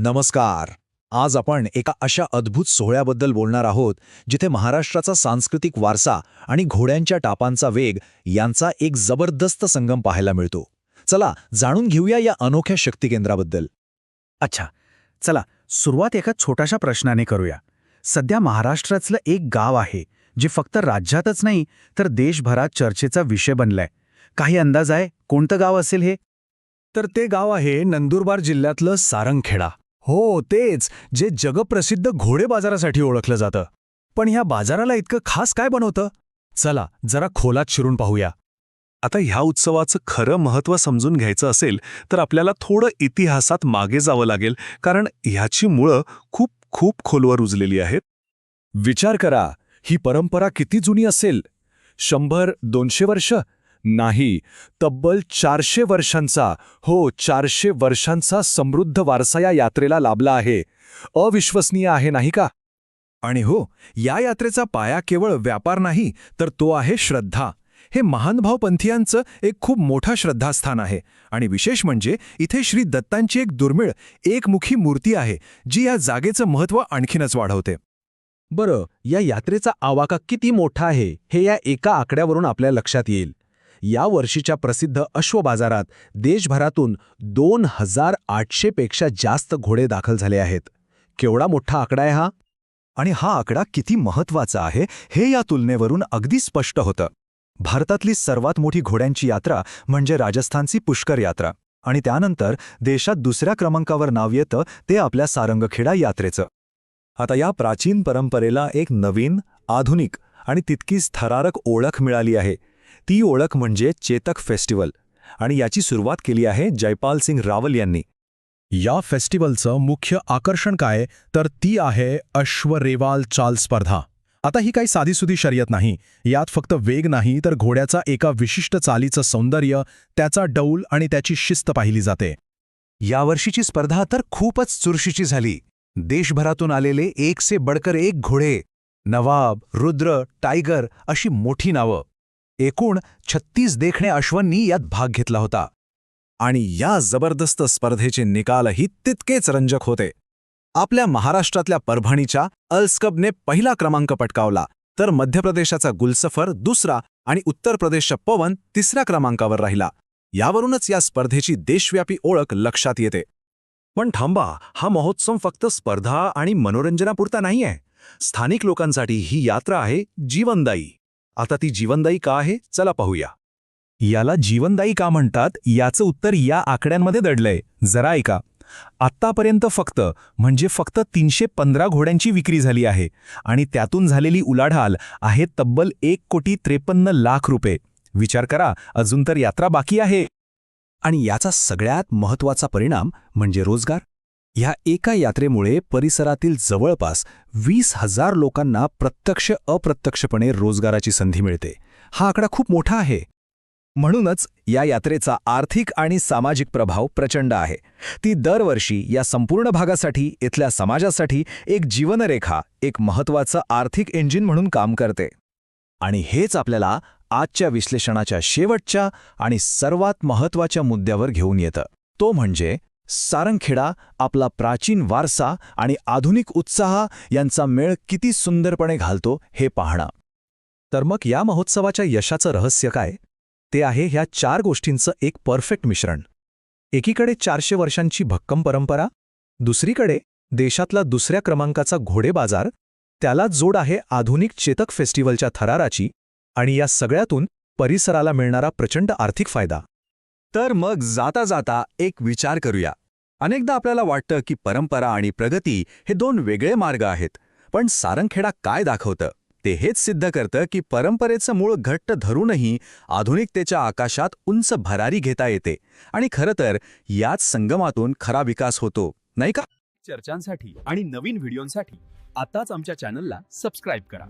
नमस्कार. आज आपण एका अशा अद्भुत सोहळ्याबद्दल बोलणार आहोत जिथे महाराष्ट्राचा सांस्कृतिक वारसा आणि घोड्यांच्या टापांचा वेग यांचा एक जबरदस्त संगम पाहायला मिळतो. चला जाणून घेऊया या अनोख्या शक्ती केंद्राबद्दल अच्छा चला सुरुवात एका छोट्याशा प्रश्नाने करूया. सध्या महाराष्ट्रातलं एक गाव आहे जे फक्त राज्यातच नाही तर देशभरात चर्चेचा विषय बनलाय. काही अंदाज आहे कोणतं गाव असेल हे? तर ते गाव आहे नंदुरबार जिल्ह्यातलं सारंगखेडा. हो तेच जे जगप्रसिद्ध घोडे बाजारासाठी ओळखलं जातं. पण ह्या बाजाराला इतकं खास काय बनवतं? चला जरा खोलात शिरून पाहूया. आता ह्या उत्सवाचं खरं महत्त्व समजून घ्यायचं असेल तर आपल्याला थोडं इतिहासात मागे जावं लागेल कारण ह्याची मुळं खूप खूप खोलवर रुजलेली आहेत. विचार करा ही परंपरा किती जुनी असेल? शंभर दोनशे वर्ष? नाही. तब्बल चारशे वर्षांचा हो चारशे वर्षांचा समृद्ध वारसा या यात्रेला लाभला आहे. अविश्वसनीय आहे नाही का? आणि हो या यात्रेचा पाया केवळ व्यापार नाही तर तो आहे श्रद्धा. हे महानभावपंथीयांचं एक खूप मोठं श्रद्धास्थान आहे. आणि विशेष म्हणजे इथे श्री दत्तांची एक दुर्मिळ एकमुखी मूर्ती आहे जी या जागेचं महत्त्व आणखीनच वाढवते. बरं या यात्रेचा आवाका किती मोठा आहे हे या एका आकड्यावरून आपल्या लक्षात येईल. या वर्षीच्या प्रसिद्ध अश्व बाजारात देशभरातून दोन हजार आठशेपेक्षा जास्त घोडे दाखल झाले आहेत. केवढा मोठा आकडा आहे हा? आणि हा आकडा किती महत्त्वाचा आहे हे या तुलनेवरून अगदी स्पष्ट होतं. भारतातली सर्वात मोठी घोड्यांची यात्रा म्हणजे राजस्थानची पुष्कर यात्रा आणि त्यानंतर देशात दुसऱ्या क्रमांकावर नाव येतं ते आपल्या सारंगखेडा यात्रेचं. आता या प्राचीन परंपरेला एक नवीन आधुनिक आणि तितकीच थरारक ओळख मिळाली आहे. ती ओळख म्हणजे चेतक फेस्टिवल आणि याची सुरुवात केली आहे जयपाल सिंग रावल यांनी. या फेस्टिवलचं मुख्य आकर्षण काय? तर ती आहे अश्वरेवाल चाल स्पर्धा. आता ही काही साधीसुधी शर्यत नाही. यात फक्त वेग नाही तर घोड्याचा एका विशिष्ट चालीचं सौंदर्य त्याचा डौल आणि त्याची शिस्त पाहिली जाते. यावर्षीची स्पर्धा तर खूपच चुरशीची झाली. देशभरातून आलेले एक से बडकर एक घोडे नवाब रुद्र टायगर अशी मोठी नावं. एकूण छत्तीस देखणे अश्वांनी यात भाग घेतला होता. आणि या जबरदस्त स्पर्धेचे निकालही तितकेच रंजक होते. आपल्या महाराष्ट्रातल्या परभणीच्या अल्स्कबने पहिला क्रमांक पटकावला तर मध्य प्रदेशाचा गुलसफर दुसरा आणि उत्तर प्रदेशचा पवन तिसऱ्या क्रमांकावर राहिला. यावरूनच या स्पर्धेची देशव्यापी ओळख लक्षात येते. पण थांबा हा महोत्सव फक्त स्पर्धा आणि मनोरंजनापुरता नाहीये. स्थानिक लोकांसाठी ही यात्रा आहे जीवनदायी. आता ती जीवनदायी का आहे? चला पाहूया. याला जीवनदायी का म्हणतात? याचं उत्तर या आकड्यांमध्ये दडलंय. जरा ऐका. आत्तापर्यंत फक्त म्हणजे फक्त तीनशे पंधरा घोड्यांची विक्री झाली आहे. आणि त्यातून झालेली उलाढाल आहे तब्बल एक कोटी त्रेपन्न लाख रुपये. विचार करा अजून तर यात्रा बाकी आहे. आणि याचा सगळ्यात महत्त्वाचा परिणाम म्हणजे रोजगार. ह्या एका यात्रेमुळे परिसरातील जवळपास वीस हजार लोकांना प्रत्यक्ष अप्रत्यक्षपणे रोजगाराची संधी मिळते. हा आकडा खूप मोठा आहे. म्हणूनच या यात्रेचा आर्थिक आणि सामाजिक प्रभाव प्रचंड आहे. ती दरवर्षी या संपूर्ण भागासाठी इथल्या समाजासाठी एक जीवनरेखा एक महत्त्वाचं आर्थिक इंजिन म्हणून काम करते. आणि हेच आपल्याला आजच्या विश्लेषणाच्या शेवटच्या आणि सर्वात महत्त्वाच्या मुद्द्यावर घेऊन येतं. तो म्हणजे सारंगखेडा आपला प्राचीन वारसा आणि आधुनिक उत्साह यांचा मेळ किती सुंदरपणे घालतो हे पाहणं. तर मग या महोत्सवाच्या यशाचं रहस्य काय? ते आहे ह्या चार गोष्टींचं एक परफेक्ट मिश्रण. एकीकडे चारशे वर्षांची भक्कम परंपरा दुसरीकडे देशातला दुसऱ्या क्रमांकाचा घोडे बाजार त्याला जोड आहे आधुनिक चेतक फेस्टिवलच्या थराराची आणि या सगळ्यातून परिसराला मिळणारा प्रचंड आर्थिक फायदा. तर मग जाता जाता एक विचार करूया. अनेकदा आपल्याला वाटतं की परंपरा आणि प्रगती हे दोन वेगळे मार्ग आहेत पण सारंगखेडा काय दाखवतं? ते हेच सिद्ध करतं की परंपरेचं मूळ घट्ट धरूनही आधुनिकतेच्या आकाशात उंच भरारी घेता येते आणि खरं तर याच संगमातून खरा विकास होतो नाही का? चर्चांसाठी आणि नवीन व्हिडिओंसाठी आताच आमच्या चॅनलला सबस्क्राईब करा.